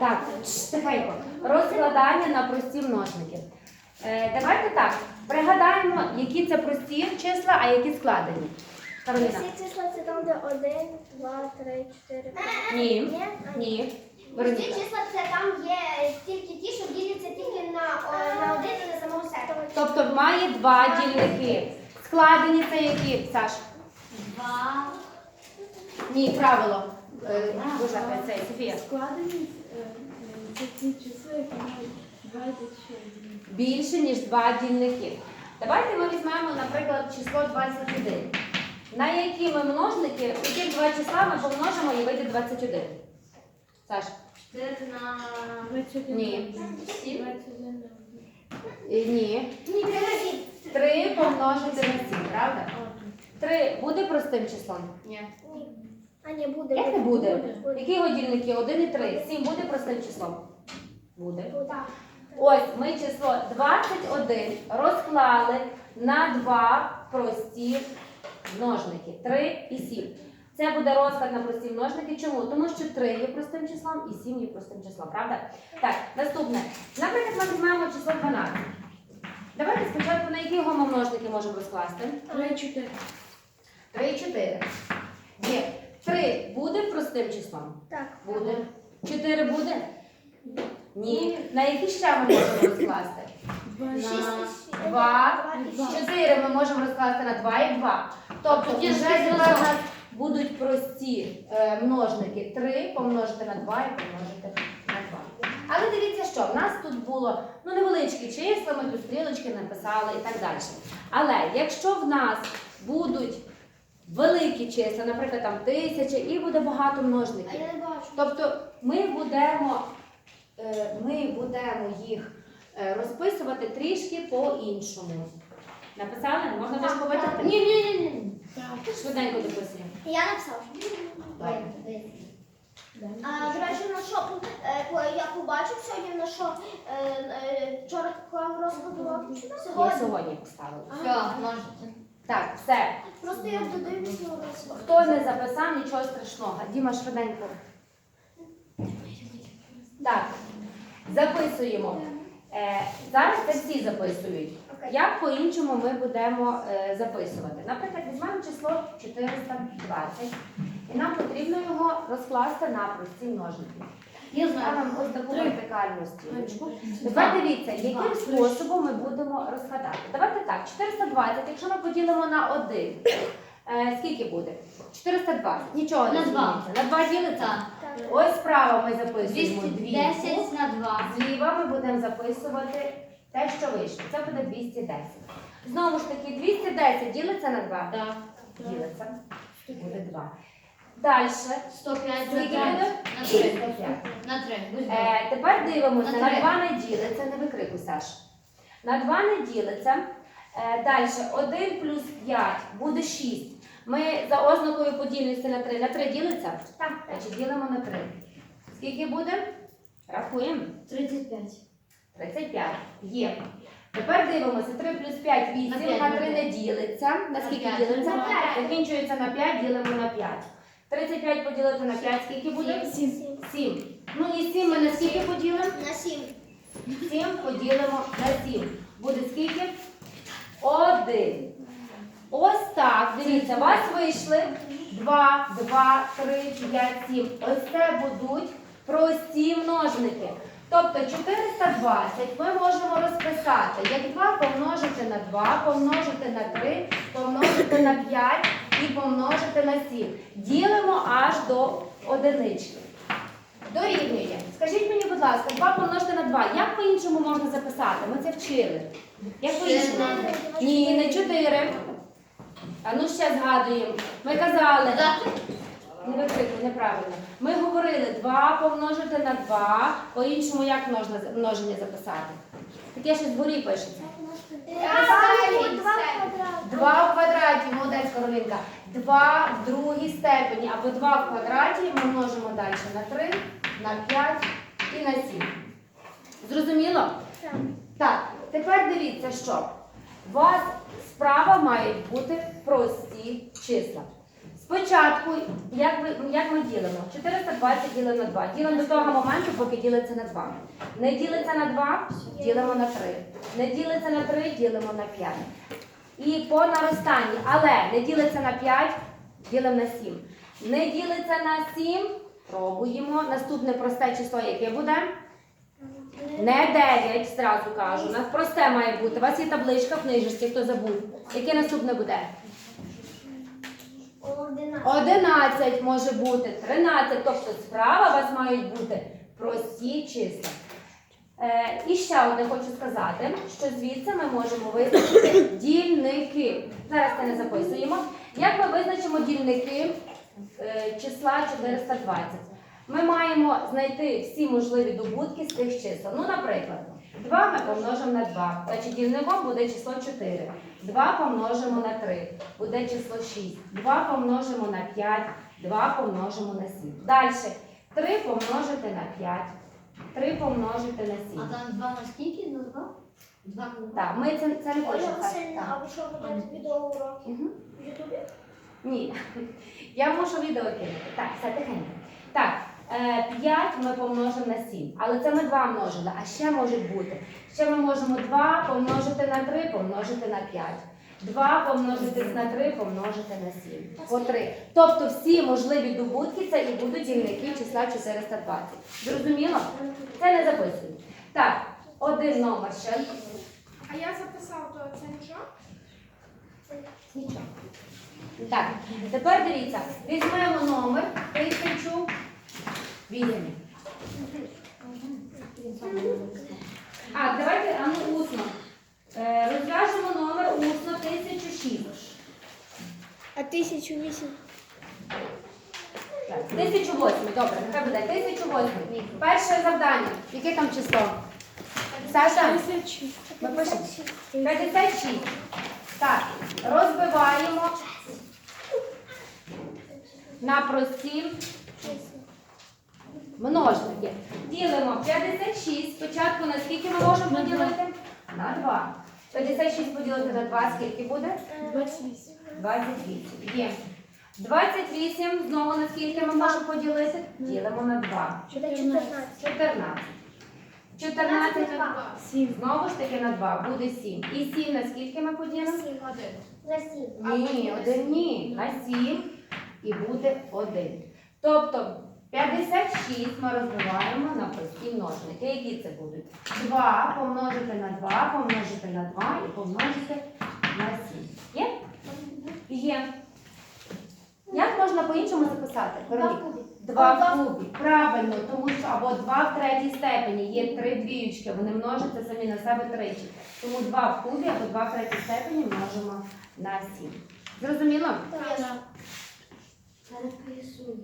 Так, тихенько. Розкладання на прості множники. Е, давайте так, пригадаємо, які це прості числа, а які складені. Кароліна. Всі числа це там, де 1, 2, 3, 4, 5. Ні. Ні? Ні. Прості Вероніка. числа це там є тільки ті, що діляться тільки на, о, на один і на самого себе. Тобто має два дільники. Складені це які, Саш? Два. Ні, правило. Е, це Софія. Складені це ті числа, які мають 26. Більше, ніж два дільники. Давайте ми візьмемо, наприклад, число 21. На які ми множники, які два числа ми помножимо і вийде 21. Саш? 4 на 21. Ні. 21 Е, Ні. Ні, три 3 помножити на 7, правда? 3 буде простим числом? Ні. А ні, буде. Як не буде? Буде. Які його дільники? 1 і 3. 7 буде простим числом? Буде. Буде. Ось ми число 21 розклали на два прості множники 3 і 7. Це буде розклад на прості множники. Чому? Тому що 3 є простим числом і 7 є простим числом, правда? Так, наступне. Наприклад, ми візьмемо число 12. Давайте спочатку на які його множники можемо розкласти? 3, 4. 3 і 4. Є. 3 буде простим числом? Так. Буде. 4 буде? Ні. На які ще ми можемо розкласти? 2, На Шість і сім. 2, і сім. 4 ми можемо розкласти на 2 і 2. Тобто вже у нас будуть прості е, множники 3 помножити на 2 і помножити на 2. Але дивіться, що в нас тут було ну, невеличкі числа, ми тут стрілочки написали і так далі. Але якщо в нас будуть великі числа, наприклад, там тисяча, і буде багато множників. я не бачу. Тобто ми будемо, е, ми будемо їх е, розписувати трішки по-іншому. Написали? Можна теж повитати? Ні, ні, ні, ні. Швиденько дописуємо. Я написав. Добре. А, до речі, на що е, по- я побачив сьогодні, на що е, е, вчора клав розклад уроків. Я сьогодні поставила. Все, можете. Так, все. Просто я додивлюся. Хто не записав, нічого страшного. Діма, швиденько. Так, записуємо. Е, зараз це всі записують. Як по-іншому ми будемо е, записувати? Наприклад, візьмемо число 420, і нам потрібно його розкласти на прості множники. Я Ставимо ось таку вертикальну стрілочку. Тепер дивіться, яким способом ми будемо розкладати. Давайте так, 420, якщо ми поділимо на 1, е, скільки буде? 420. Нічого не На два. зміниться. На 2 ділиться? Ось справа ми записуємо 200. 210 на 2. Зліва ми будемо записувати те, що вийшло. Це буде 210. Знову ж таки, 210 ділиться на 2? Так. Ділиться. Буде 2. Далі. 105 Скільки на буде? 3. На 3. 305. На 3. Е, тепер дивимося, На на три. 2 не ділиться, не викрикуй, Саш. На 2 не ділиться. Е, далі 1 плюс 5 буде 6. Ми за ознакою подільності на 3. На 3 ділиться? Так. Значить, ділимо на 3. Скільки буде? Рахуємо. 35. 35. Є. Тепер дивимося. 3 плюс 5 На 8. п'ять, На на 3 не ділиться. На скільки п'ять. ділиться? На п'ять. Закінчується на 5, ділимо на 5. 35 поділити на 5, скільки буде? Сім. 7. Ну і 7 ми на скільки поділимо? На 7. 7 поділимо на 7. Буде скільки? 1. Ось так. Дивіться, у вас вийшли 2, 2, 3, 5, 7. Ось це будуть прості множники. Тобто 420 ми можемо розписати, як 2 помножити на 2, помножити на 3, помножити на 5 і помножити на 7. Ділимо аж до одинички. Дорівнює. Скажіть мені, будь ласка, 2 помножити на 2. Як по-іншому можна записати? Ми це вчили. Як по-іншому? Ні, не 4. А ну ще згадуємо. Ми казали. Не викрикуй, неправильно. Ми говорили 2 помножити на 2. По-іншому як можна множення записати? Таке щось вгорі пишеться. Два квадрати. 2 в квадраті, Каролінка. 2 в другій степені або 2 в квадраті ми множимо далі на 3, на 5 і на 7. Зрозуміло? Так. Так, тепер дивіться, що у вас справа мають бути прості числа. Спочатку, як ми, як ми ділимо? 420 ділимо на 2. Ділимо до того моменту, поки ділиться на 2. Не ділиться на 2, ділимо на 3. Не ділиться на 3, ділимо на 5. І по наростанні, але не ділиться на 5, ділимо на 7. Не ділиться на 7, пробуємо. Наступне просте число, яке буде? Не 9, зразу кажу. У нас просте має бути. У вас є табличка в книжечці, хто забув. Яке наступне буде? 11. 11 може бути, 13, тобто справа у вас мають бути прості числа. Е, і ще одне хочу сказати, що звідси ми можемо визначити дільники. Зараз це не записуємо. Як ми визначимо дільники е, числа 420? Ми маємо знайти всі можливі добутки з тих чисел. Ну, наприклад, 2 ми помножимо на 2. Значить, дільником буде число 4. 2 помножимо на 3. Буде число 6. 2 помножимо на 5. 2 помножимо на 7. Далі. 3 помножити на 5. 3 помножити на 7. А там два на скільки? На два? Два на два? Так, ми це, це не Ольга пишемо. Васильівна, Так. а ви що ведете відеоуроки Мгм. в Ютубі? Ні. Я мушу відео кинути. Так, все тихенько. Так, 5 ми помножимо на 7. Але це ми 2 множили, а ще може бути. Ще ми можемо 2 помножити на 3, помножити на 5. 2 помножити на 3, помножити на 7. По 3. Тобто всі можливі добутки це і будуть дільники числа 420. Зрозуміло? Це не записуємо. Так, один номер ще. А я записав, то це нічого? Нічого. Так, тепер дивіться, візьмемо номер 1008. А, давайте а ну, усно. Е, розв'яжемо номер усно 1006. А тисячу вісім? Так, 1008, добре, нехай буде 1008. Перше завдання. Яке там число? Саша, ми пишемо. 56. Так, розбиваємо на прості множники. Ділимо 56. Спочатку на скільки ми можемо поділити? На 2. 56 поділити на 2, скільки буде? 28. 28. Є. 28 знову на скільки ми можемо поділити? Ділимо на 2. 14. 14. 14 на 2. 7. Знову ж таки на 2 буде 7. І 7 на скільки ми поділимо? На 7. Ні, один ні. На 7 і буде 1. Тобто 56 ми розбиваємо на прості множники. Які це будуть? 2 помножити на 2, помножити на 2 і помножити на 7. Є? Є. Як можна по-іншому записати? Вероніка? Два в кубі. Правильно, тому що або два в третій степені. Є три двіючки, вони множаться самі на себе тричі. Тому два в кубі або два в третій степені множимо на сім. Зрозуміло? Так. Зараз поясую.